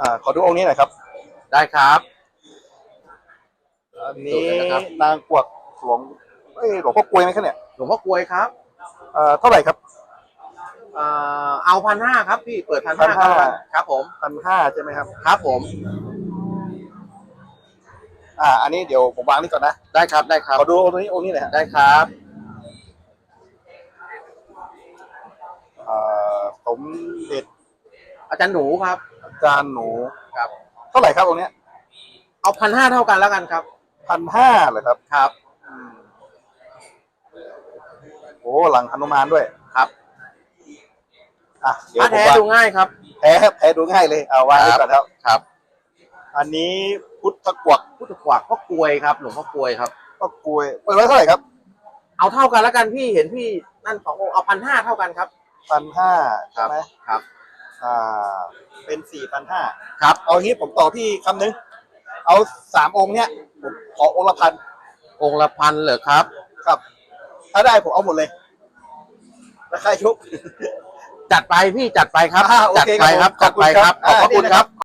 อ่าขอดูองค์นี้หน่อยครับ ได้ครับ อันนี้ดูเลยนะครับนางกวักหลวงเอ้ยหลวงพ่อกลวยไหมครับเนี่ยหลวงพ่อกลวยครับเอ่อเท่าไหร่ครับ เอ่อเอาพันห้าครับพี่เปิดพัน1,500ห้าครับผมพันห้าใช่ไหมครับ ครับผมอ่า อันนี้เดี๋ยวผมวางนี่ก่อนนะได้ครับได้ครับขอดูองค์นี้องค์นี้หน่อยฮะได้ครับเอ่อสมเด็จ อาจารย์หนูครับ อาจารย์หนูครับ เท่าไหร่ครับองค์เนี้ยเอาพันห้าเท่ากันแล้วกันครับพันห้าเหรอครับครับโอ้หลังหนุมานด้วยครับอะเดี๋ยวผ้าผมแท้วางดูง่ายครับ แพ้แพ้ดูง่ายเลยเอาวางไว้ก่อนครับ ครับ อันนี้พุทธกวักพุทธกวักพ่อกลวยครับ หลวงพ่อกลวยครับ ก็กลวยเปิดไว้เท่าไหร่ครับเอาเท่ากันแล้วกันพี่เห็นพี่นั่นสององค์เอาพันห้าเท่ากันครับ พันห้าใช่ไหมครับ อ่าเป็นสี่พันห้าครับ เอางี้ผมต่อพี่คำนึง เอาสามองค์เนี้ยผมขอองค์ละพันองค์ละพันเหรอครับ ครับ ถ้าได้ผมเอาหมดเลยราคาชุบจัดไปพี่จัดไปครับ อ่าโอจัดเคไปครับขจัอบดคุณไปคครัรับบขอบพระคุณครับ